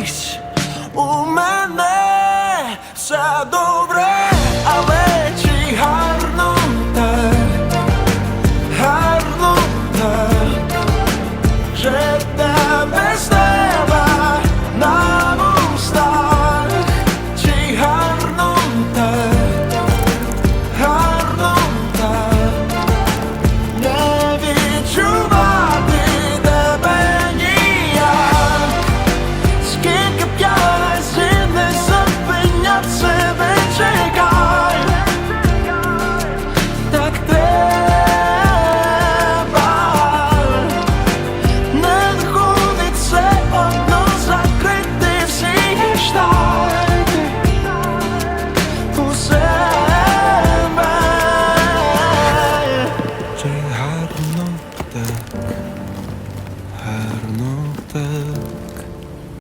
колись у мене все добре, але чи гарно так, гарно так, життя без тебе. Гарно так, гарно так.